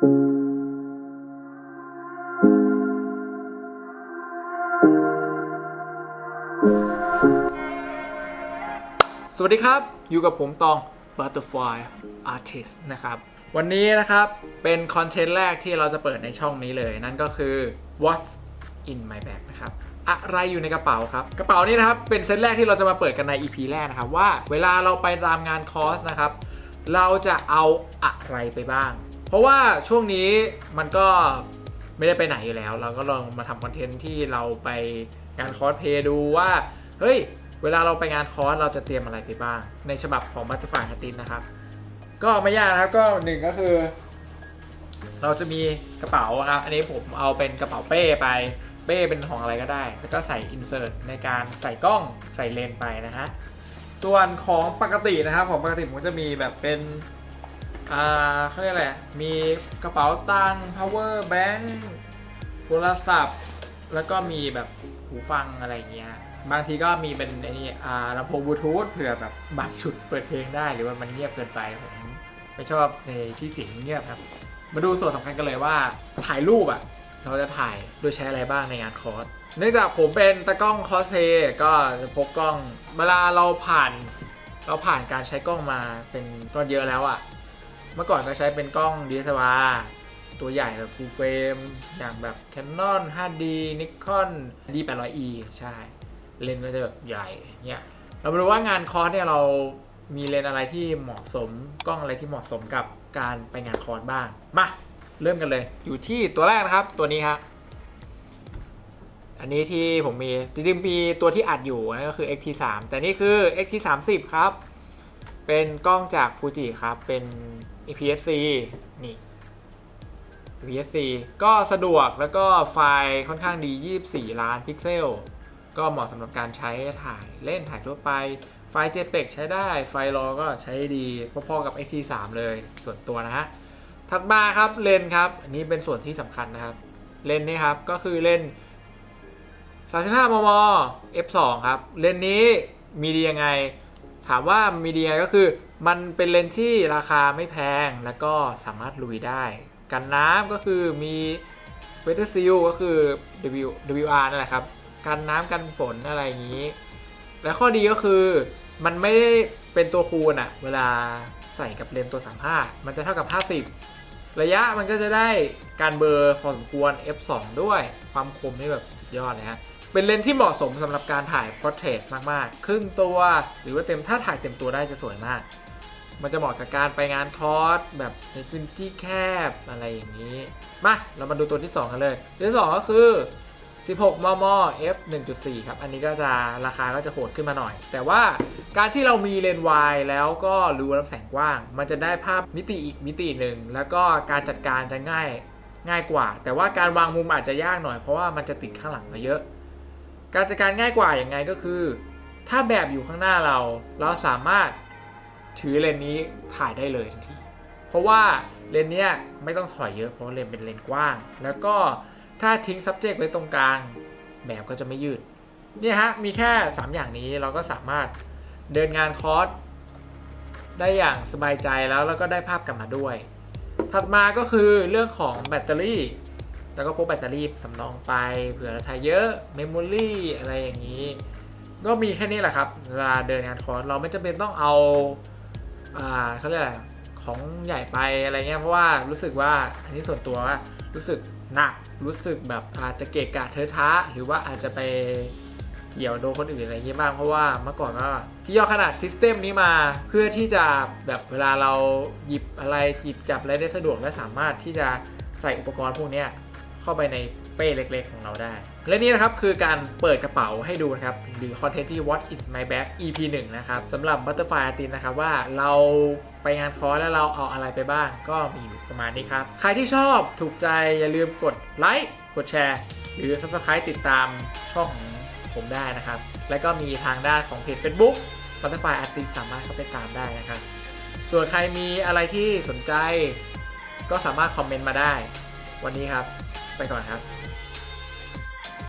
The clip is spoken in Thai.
สวัสดีครับ อยู่กับผมตอง Butterfly Artist นะครับ วันนี้นะครับ เป็นคอนเทนต์แรกที่เราจะเปิดในช่องนี้เลย นั่นก็คือ What's in my bag นะครับอะไรอยู่ในกระเป๋าครับ กระเป๋านี้นะครับ เป็นเซตแรกที่เราจะมาเปิดกันใน EP แรกนะครับ ว่าเวลาเราไปตามงานคอร์สนะครับ เราจะเอาอะไรไปบ้าง เพราะว่าช่วงนี้มันก็ไม่ได้ไปไหนอยู่แล้ว เราก็ลองมาทำคอนเทนต์ที่เราไปงานคอร์สเพย์ดูว่า เฮ้ย เวลาเราไปงานคอร์สเราจะเตรียมอะไรไปบ้าง ในฉบับของบัตเตอร์ฟลายฮัตินนะครับ ก็ไม่ยากนะครับก็หนึ่งก็คือ เราจะมีกระเป๋าครับ อันนี้ผมเอาเป็นกระเป๋าเป้ไป เป้เป็นของอะไรก็ได้ แล้วก็ใส่อินเสิร์ตในการใส่กล้องใส่เลนไปนะฮะส่วนของปกตินะครับของปกติผมจะมีแบบเป็น อ่าเขาเรียกอะไร มีกระเป๋าตังค์ power bank โทรศัพท์ แล้วก็มีแบบหูฟังอะไรเงี้ย บางทีก็มีเป็นไอ้นี่อ่าลำโพงบลูทูธเผื่อแบบบางจุดเปิดเพลงได้หรือว่ามันเงียบเกินไป ผมไม่ชอบในที่เสียงเงียบครับ มาดูส่วนสำคัญกันเลยว่าถ่ายรูปอะเราจะถ่ายโดยใช้อะไรบ้างในงานคอร์ส เนื่องจากผมเป็นตากล้องคอสเพย์ก็จะพกกล้อง เวลาเราผ่าน เราผ่านการใช้กล้องมาเป็นก็เยอะแล้วอะ เมื่อก่อนก็ใช้เป็นกล้อง DSLR ตัวใหญ่แบบ full frame อย่างแบบ Canon 5D Nikon D800E ใช่ เลนส์ก็จะแบบใหญ่เนี่ยเราไมาดูว่างานคอร์สเนี่ยเรามีเลนอะไรที่เหมาะสมกล้องอะไรที่เหมาะสมกับการไปงานคอร์สบ้าง มา เริ่มกันเลย อยู่ที่ตัวแรกนะครับ ตัวนี้ครับอันนี้ที่ผมมีจริงๆมีตัวที่อัดอยู่นั่นก็คือ XT3 แต่นี่คือ XT30 ครับ เป็นกล้องจากฟูจิครับ เป็น APS-C นี่ APS-C ก็สะดวกแล้วก็ไฟล์ค่อนข้างดี 24 ล้านพิกเซล ก็เหมาะสำหรับการใช้ถ่ายเล่นถ่ายทั่วไป ไฟล์ JPEG ใช้ได้ ไฟล์รอก็ใช้ดีพอๆกับ XT3 เลยส่วนตัวนะฮะ ถัดมาครับเลนส์ครับ อันนี้เป็นส่วนที่สำคัญนะครับ เลนส์นี่ครับ ก็คือเลนส์35 มม f2 ครับ เลนส์นี้มีดียังไง ถามว่ามีดียังไงก็คือ มันเป็นเลนส์ที่ราคาไม่แพงแล้วก็สามารถลุยได้ กันน้ำก็คือมีเวทซิลก็คือ W WR นั่นแหละครับกันน้ำกันฝนอะไรอย่างนี้ และข้อดีก็คือมันไม่ได้เป็นตัวคูณอะเวลาใส่กับเลนส์ตัว 35 มันจะเท่ากับ 50 ระยะมันก็จะได้การเบอร์พอสมควร f2 ด้วยความคมนี่แบบสุดยอดเลยฮะ เป็นเลนส์ที่เหมาะสมสำหรับการถ่าย portrait มากๆ ครึ่งตัวหรือว่าเต็มถ้าถ่ายเต็มตัวได้จะสวยมาก มันจะเหมาะกับการไปงานคอร์สแบบในพื้นที่แคบอะไรอย่างนี้ มาเรามาดูตัวที่ 2 กันเลยตัวที่ 2 ก็คือ 16 มม f 1.4 ครับ อันนี้ก็จะราคาก็จะโหดขึ้นมาหน่อย แต่ว่าการที่เรามีเลนส์วายแล้วก็รูรับแสงกว้าง มันจะได้ภาพมิติอีกมิติหนึ่ง แล้วก็การจัดการจะง่ายง่ายกว่า แต่ว่าการวางมุมอาจจะยากหน่อยเพราะว่ามันจะติดข้างหลังมาเยอะ การจัดการง่ายกว่าอย่างไงก็คือ ถ้าแบบอยู่ข้างหน้าเรา เราสามารถถือเลนนี้ถ่ายได้เลยทันที เพราะว่าเลนเนี้ยไม่ต้องถอยเยอะเพราะเลนเป็นเลนกว้าง แล้วก็ถ้าทิ้ง subject ไว้ตรงกลาง แบบก็จะไม่ยืด เนี่ยฮะ มีแค่ 3 อย่างนี้เราก็สามารถเดินงานคอร์สได้อย่างสบายใจแล้วแล้วก็ได้ภาพกลับมาด้วย ถัดมาก็คือเรื่องของแบตเตอรี่ แล้วก็พวกแบตเตอรี่สำรองไปเผื่อราถ่ายเยอะเมมโมรี่อะไรอย่างนี้ ก็มีแค่นี้แหละครับ เวลาเดินงานคอร์สเราไม่จำเป็นต้องเอาอ่าเขาเรียกอะไรของใหญ่ไปอะไรเงี้ยเพราะว่ารู้สึกว่าอันนี้ส่วนตัวว่ารู้สึกหนักรู้สึกแบบอาจจะเกะกะเทอะทะ หรือว่าอาจจะไปเกี่ยวโดนคนอื่นอะไรเงี้ยบ้างเพราะว่าเมื่อก่อนก็ที่ย่อขนาดซิสเต็มนี้มาเพื่อที่จะแบบเวลาเราหยิบอะไรหยิบจับอะไรได้สะดวกและสามารถที่จะใส่อุปกรณ์พวกเนี้ย เข้าไปในเป้เล็กๆ ของเราได้ และนี่นะครับคือการเปิดกระเป๋าให้ดูนะครับหรือคอนเทนต์ที่ What is my bag EP 1นะครับสำหรับ Butterfly Artist นะครับว่าเราไปงานคอร์สแล้วเราเอาอะไรไปบ้าง ก็มีอยู่ประมาณนี้ครับ ใครที่ชอบถูกใจอย่าลืมกดไลค์กดแชร์ หรือ Subscribe ติดตามช่องของผมได้นะครับ และก็มีทางด้านของเพจ Facebook Butterfly Artist สามารถเข้าไปตามได้นะครับ ส่วนใครมีอะไรที่สนใจ ก็สามารถคอมเมนต์มาได้ วันนี้ครับ ไปก่อนครับ